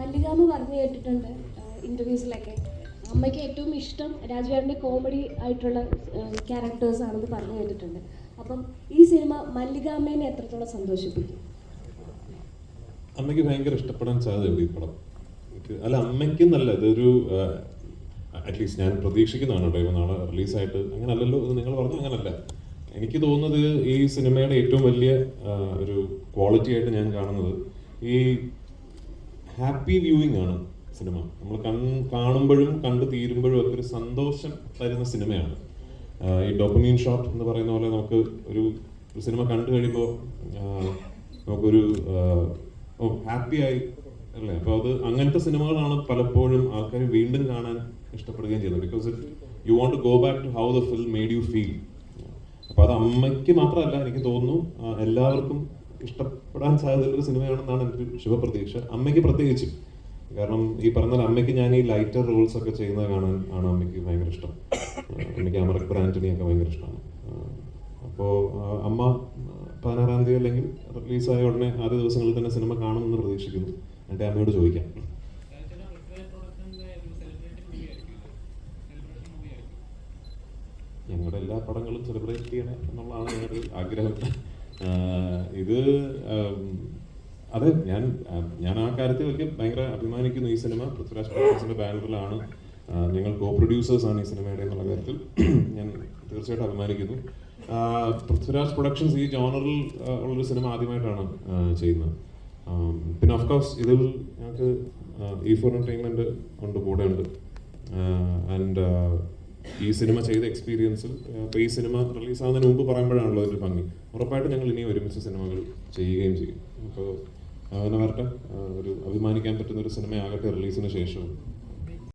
മല്ലികാമ്മ പറഞ്ഞു കേട്ടിട്ടുണ്ട് ഇന്റർവ്യൂസിലൊക്കെ അമ്മയ്ക്ക് ഏറ്റവും ഇഷ്ടം രാജുവേട്ടന്റെ കോമഡി ആയിട്ടുള്ള ക്യാരക്ടേഴ്സ് ആണെന്ന് പറഞ്ഞു കേട്ടിട്ടുണ്ട്. അപ്പം ഈ സിനിമ മല്ലികാമ്മേനെ എത്രത്തോളം സന്തോഷിപ്പിക്കും? അമ്മയ്ക്ക് ഭയങ്കര ഇഷ്ടപ്പെടാൻ സാധ്യതയുണ്ട് ഈ പടം. അല്ല അമ്മയ്ക്ക് നല്ല ഇതൊരു അറ്റ്ലീസ്റ്റ് ഞാൻ പ്രതീക്ഷിക്കുന്നതാണ് കേട്ടോ. നാളെ റിലീസായിട്ട് അങ്ങനെ അല്ലല്ലോ നിങ്ങൾ പറഞ്ഞു അങ്ങനല്ല. എനിക്ക് തോന്നുന്നത് ഈ സിനിമയുടെ ഏറ്റവും വലിയ ഒരു ക്വാളിറ്റി ആയിട്ട് ഞാൻ കാണുന്നത് ഈ ഹാപ്പി വ്യൂയിങ് ആണ് സിനിമ. നമ്മൾ കൺ കാണുമ്പോഴും കണ്ടു തീരുമ്പോഴും ഒക്കെ ഒരു സന്തോഷം തരുന്ന സിനിമയാണ്. ഈ ഡോപ്പമീൻ ഷോട്ട് എന്ന് പറയുന്ന പോലെ നമുക്ക് ഒരു സിനിമ കണ്ടു കഴിയുമ്പോൾ നമുക്കൊരു ഹാപ്പി ആയി അല്ലേ? അപ്പോൾ അത് അങ്ങനത്തെ സിനിമകളാണ് പലപ്പോഴും ആൾക്കാർ വീണ്ടും കാണാൻ ഇഷ്ടപ്പെടുകയും ചെയ്യുന്നത്. Because it you want to go back to how the film made you feel അപ്പോൾ അത് അമ്മയ്ക്ക് മാത്രമല്ല എനിക്ക് തോന്നുന്നു എല്ലാവർക്കും ഇഷ്ടപ്പെടാൻ സാധ്യതയുള്ള സിനിമയാണെന്നാണ് ഒരു ശുഭപ്രതീക്ഷ. അമ്മയ്ക്ക് പ്രത്യേകിച്ചും. കാരണം ഈ പറഞ്ഞ അമ്മയ്ക്ക് ഞാൻ ഈ ലൈറ്റർ റോൾസ് ഒക്കെ ചെയ്യുന്നത് കാണാൻ ആണ് അമ്മയ്ക്ക് ഭയങ്കര ഇഷ്ടം. അമ്മയ്ക്ക് അമ്മയ്ക്ക് ബ്രാൻഡിനി ഒക്കെ ഭയങ്കര ഇഷ്ടമാണ്. അപ്പോൾ അമ്മ പതിനാറാം തീയതി അല്ലെങ്കിൽ റിലീസായ ഉടനെ ആദ്യ ദിവസങ്ങളിൽ തന്നെ സിനിമ കാണുമെന്ന് പ്രതീക്ഷിക്കുന്നു. എന്റെ അമ്മയോട് ചോദിക്കാം. ഞങ്ങളുടെ എല്ലാ പടങ്ങളും സെലിബ്രേറ്റ് ചെയ്യണം എന്നുള്ളതാണ് ഞങ്ങളുടെ ആഗ്രഹം. ഇത് അതെ ഞാൻ ഞാൻ ആ കാര്യത്തിൽ വലിയ ഭയങ്കര അഭിമാനിക്കുന്നു ഈ സിനിമ. പൃഥ്വിരാജ് പ്രൊഡക്ഷൻസിന്റെ ബാനറിലാണ് നിങ്ങൾ കോ പ്രൊഡ്യൂസേഴ്സ് ആണ് ഈ സിനിമയുടെ എന്നുള്ള കാര്യത്തിൽ. ഞാൻ തീർച്ചയായിട്ടും അഭിമാനിക്കുന്നു. പൃഥ്വിരാജ് പ്രൊഡക്ഷൻസ് ഈ ജോണറിൽ ഉള്ളൊരു സിനിമ ആദ്യമായിട്ടാണ് ചെയ്യുന്നത്. പിന്നെ ഓഫ്കോഴ്സ് ഇതിൽ ഞങ്ങൾക്ക് ഈ ഫോർ എന്റർടൈൻമെന്റ് ഉണ്ട് കൂടെ ഉണ്ട് ആൻഡ് ഈ സിനിമ ചെയ്ത എക്സ്പീരിയൻസിൽ ഇപ്പോൾ ഈ സിനിമ റിലീസാവുന്നതിന് മുമ്പ് പറയുമ്പോഴാണല്ലോ അതിന്റെ ഭംഗി. ഉറപ്പായിട്ടും ഞങ്ങൾ ഇനിയും ഒരുമിച്ച് സിനിമകൾ ചെയ്യുകയും ചെയ്യും. അപ്പോൾ അങ്ങനെ വരട്ടെ. ഒരു അഭിമാനിക്കാൻ പറ്റുന്ന ഒരു സിനിമയാകട്ടെ റിലീസിന് ശേഷവും.